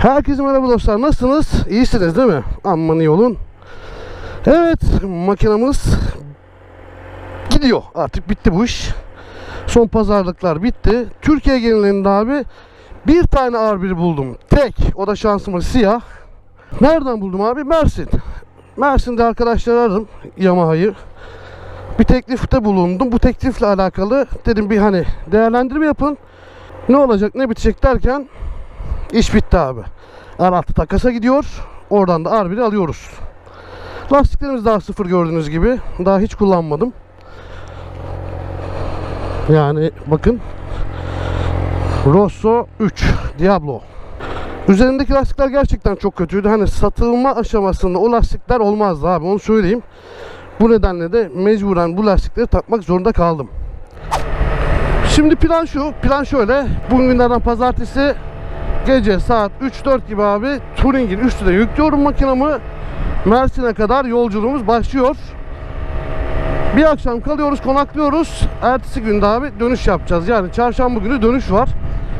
Herkese merhaba dostlar. Nasılsınız? İyisiniz değil mi? Aman iyi olun. Evet, makinamız gidiyor. Artık bitti bu iş. Son pazarlıklar bitti. Türkiye genelinde abi bir tane R1 buldum. Tek. O da şansıma siyah. Nereden buldum abi? Mersin. Mersin'de arkadaşlar aradım Yamaha'yı. Bir teklifte bulundum. Bu teklifle alakalı dedim bir hani değerlendirme yapın. Ne olacak ne bitecek derken İş bitti abi. R6 takasa gidiyor. Oradan da R1'i alıyoruz. Lastiklerimiz daha sıfır gördüğünüz gibi. Daha hiç kullanmadım. Yani bakın. Rosso 3 Diablo. Üzerindeki lastikler gerçekten çok kötüydü. Hani satılma aşamasında o lastikler olmazdı abi onu söyleyeyim. Bu nedenle de mecburen bu lastikleri takmak zorunda kaldım. Şimdi plan şu. Plan şöyle. Bugün günlerden pazartesi gece saat 3-4 gibi abi Touring'in üstüne yüklüyorum makinamı. Mersin'e kadar yolculuğumuz başlıyor. Bir akşam kalıyoruz, konaklıyoruz. Ertesi günde abi dönüş yapacağız. Yani çarşamba günü dönüş var.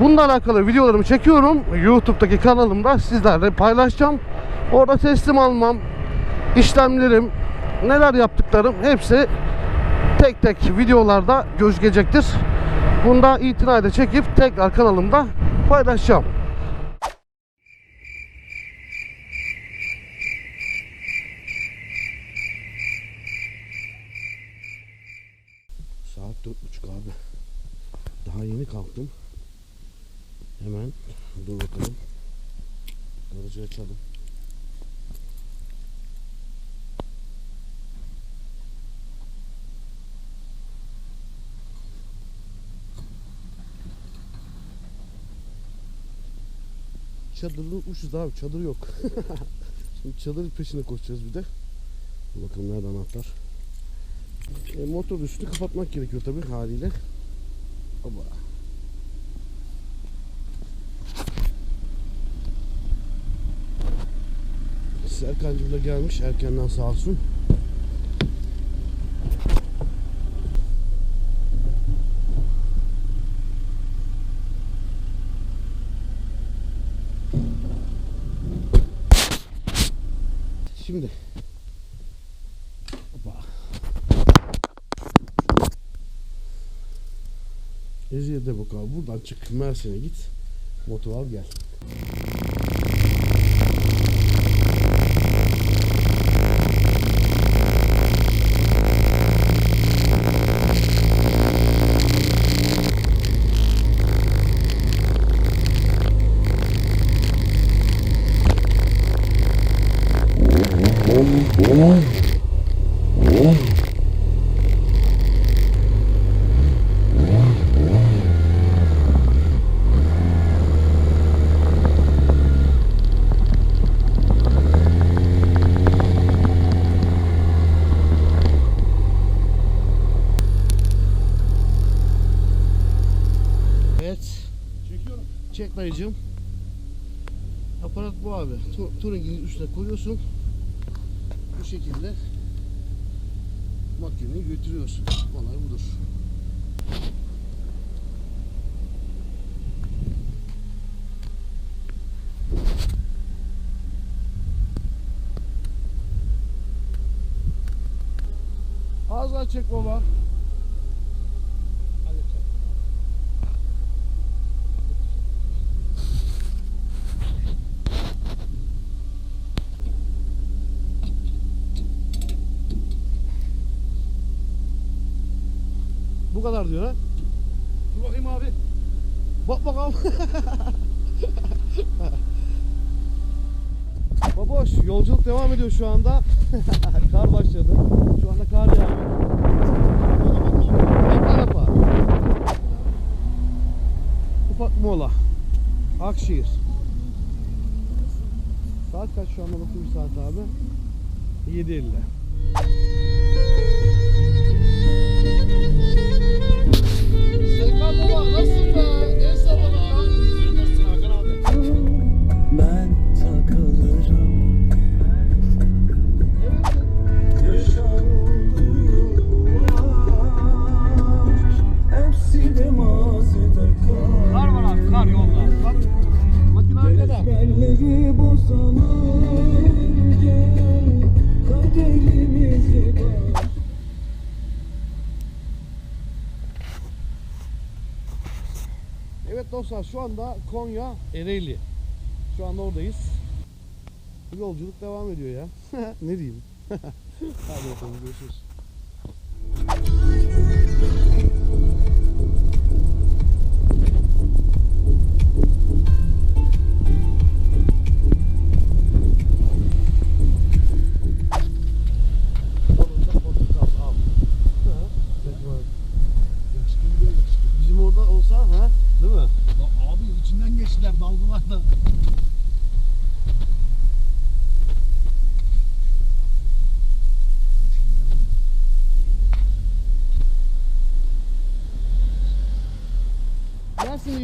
Bununla alakalı videolarımı çekiyorum. YouTube'daki kanalımda sizlerle paylaşacağım. Orada teslim almam, işlemlerim, neler yaptıklarım hepsi tek tek videolarda gözükecektir. Bunda itinayla çekip tekrar kanalımda paylaşacağım. Saat dört buçuk abi. Daha yeni kalktım. Hemen dur bakalım. Garajı açalım. Çadırlı uçuz abi çadır yok. Şimdi çadır peşine koşacağız bir de. Bakalım nerede anahtar. E, motor üstünü kapatmak gerekiyor tabi haliyle. Oba. Serkancım da gelmiş erkenden sağ olsun. Şimdi. Hoppa. Eziyete bak abi. Buradan çık. Mersin'e git. Motor al gel. Evet. Çekiyorum. Çek dayıcığım. Aparat bu abi. Tu- Touring'in üstüne koyuyorsun. Bu şekilde makineyi götürüyorsun. Olay budur. Az daha çek baba. Bu kadar diyor ha. Dur bakayım abi. Bak bakalım. Baboş yolculuk devam ediyor şu anda. kar başladı. Şu anda kar yağıyor. Ufak mola. Akşehir. Saat kaç şu anda bakayım saat abi. 7.50. Serkan baba nasılsın be? Evet dostlar şu anda Konya Ereğli. Şu anda oradayız. Bu yolculuk devam ediyor ya. ne diyeyim? Hadi bakalım görüşürüz.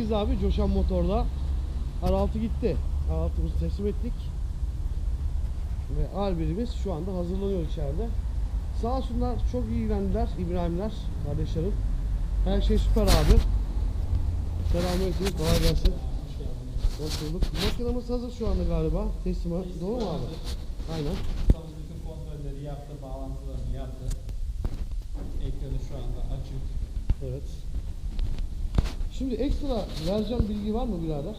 Mersin'deyiz abi Coşan Motor'da. R6 gitti. R6'mızı teslim ettik. Ve R1'imiz şu anda hazırlanıyor içeride. Sağ olsunlar çok iyi ilgilendiler İbrahimler kardeşlerim. Her şey süper abi. Selamünaleyküm. Kolay gelsin. Hoş bulduk. Makinamız hazır şu anda galiba. Teslimat. Doğru mu abi? Aynen. Ustamız bütün kontrolleri yaptı, bağlantılarını yaptı. Ekranı şu anda açık. Evet. Şimdi ekstra vereceğim bilgi var mı birader?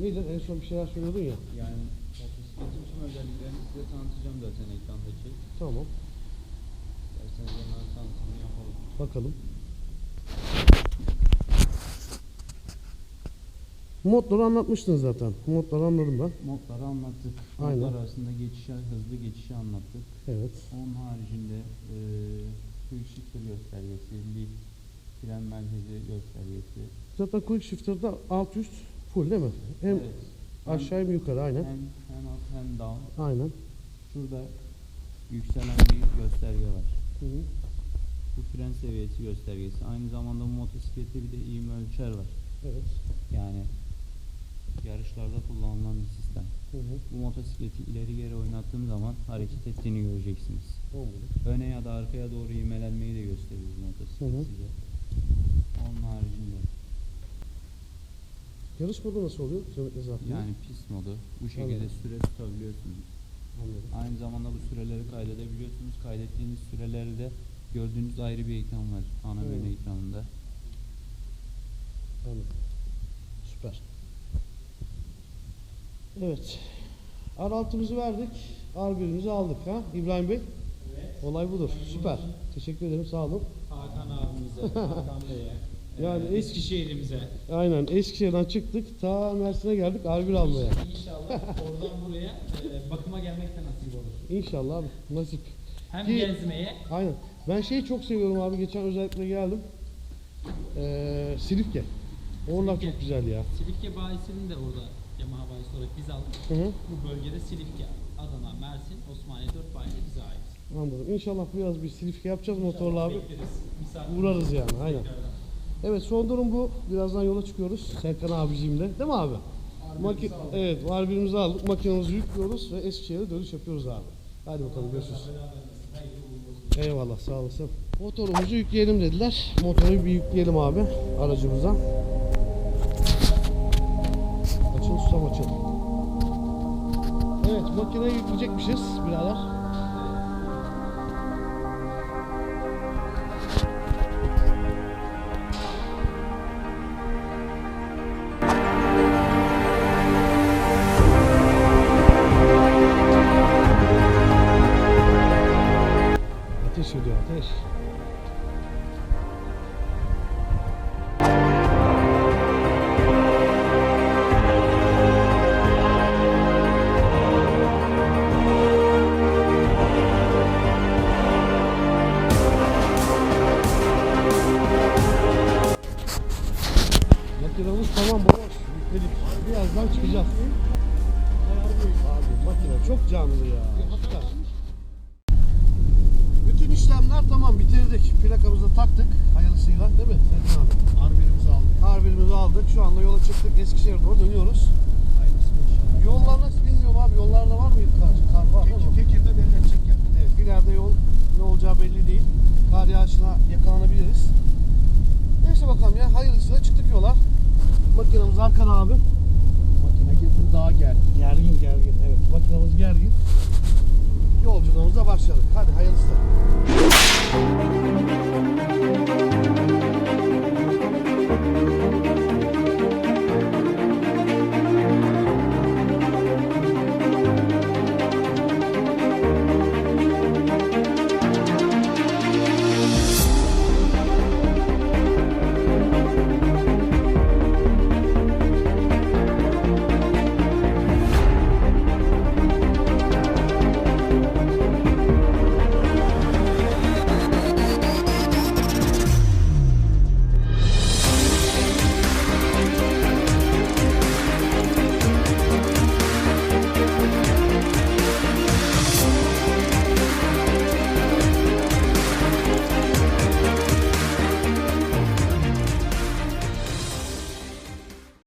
Nedir? En son bir şeyler söylüyordun ya. Yani motosikletin tüm özelliklerini size tanıtacağım zaten ekrandaki. Tamam. İsterseniz onların tanıtımını yapalım. Bakalım. Modları anlatmıştın zaten. Modları anladım ben. Modları anlattık. Aynen. Modlar arasında geçişi, hızlı geçişi anlattık. Evet. Onun haricinde e, shifter göstergesi, lift, fren merkezi göstergesi. Zaten quick shifter'da alt üst full değil mi? Hem Evet. Hem- aşağı hem yukarı aynen. Hem, hem up hem down. Aynen. Şurada yükselen bir gösterge var. Hı hı. Bu fren seviyesi göstergesi. Aynı zamanda bu motosiklette bir de ivme ölçer var. Evet. Yani yarışlarda kullanılan bir sistem. Hı hı. Bu motosikleti ileri geri oynattığım zaman hareket ettiğini göreceksiniz. Olmadı. Öne ya da arkaya doğru ivmelenmeyi de gösterir bu motosiklet Hı hı. size. Onun haricinde Yarış modu nasıl oluyor? Kilometre zaten. yani pist modu bu şekilde Anladım. süre tutabiliyorsunuz. Anladım. Aynı zamanda bu süreleri kaydedebiliyorsunuz. Kaydettiğiniz süreleri de gördüğünüz ayrı bir ekran var ana menü ekranında. Anladım. Süper. Evet. R6'mızı verdik. R1'imizi aldık ha İbrahim Bey. Olay budur. Süper. Teşekkür ederim. Sağ olun. Hakan abimize, Yani eski- Eskişehir'imize. Aynen. Eskişehir'den çıktık. Ta Mersin'e geldik. R1 almaya. İnşallah oradan buraya e, bakıma gelmek de nasip olur. İnşallah abi. Nasip. Hem Ki- gezmeye Aynen. Ben şeyi çok seviyorum abi. Geçen özellikle geldim. Ee, Silifke. Oralar Silifke. çok güzel ya. Silifke bayisini de orada Yamaha bayisi olarak biz aldık. Hı hı. Bu bölgede Silifke, Adana, Mersin, Osmaniye 4 bayi de bize ait. Anladım. İnşallah biraz bir Silifke yapacağız motorla abi. Uğrarız yani. Aynen. Evet son durum bu. Birazdan yola çıkıyoruz. Serkan abiciğimle. Değil mi abi? Maki evet var birimizi aldık. Makinamızı yüklüyoruz ve Eskişehir'e dönüş yapıyoruz abi. Hadi bakalım görüşürüz. Eyvallah sağ olasın. Motorumuzu yükleyelim dediler. Motoru bir yükleyelim abi aracımıza. Açıl susam açıl. Evet makineyi yükleyecekmişiz birader. Bitirdik. Plakamızı taktık hayırlısıyla değil mi Serkan abi? R1'imizi aldık. Harbimizi aldık. Şu anda yola çıktık. Eskişehir'e doğru dönüyoruz. Yollar nasıl bilmiyorum abi. Yollarda var mı kar? Kar var mi? Tekir'de belli edecek yani. Evet. İleride yol ne olacağı belli değil. Kar yağışına yakalanabiliriz. Neyse bakalım ya. Hayırlısıyla çıktık yola. Makinamız arkada abi. Makine daha gergin. Gergin gergin. Evet makinamız gergin. Yolculuğumuza başladık. Hadi hayırlısı.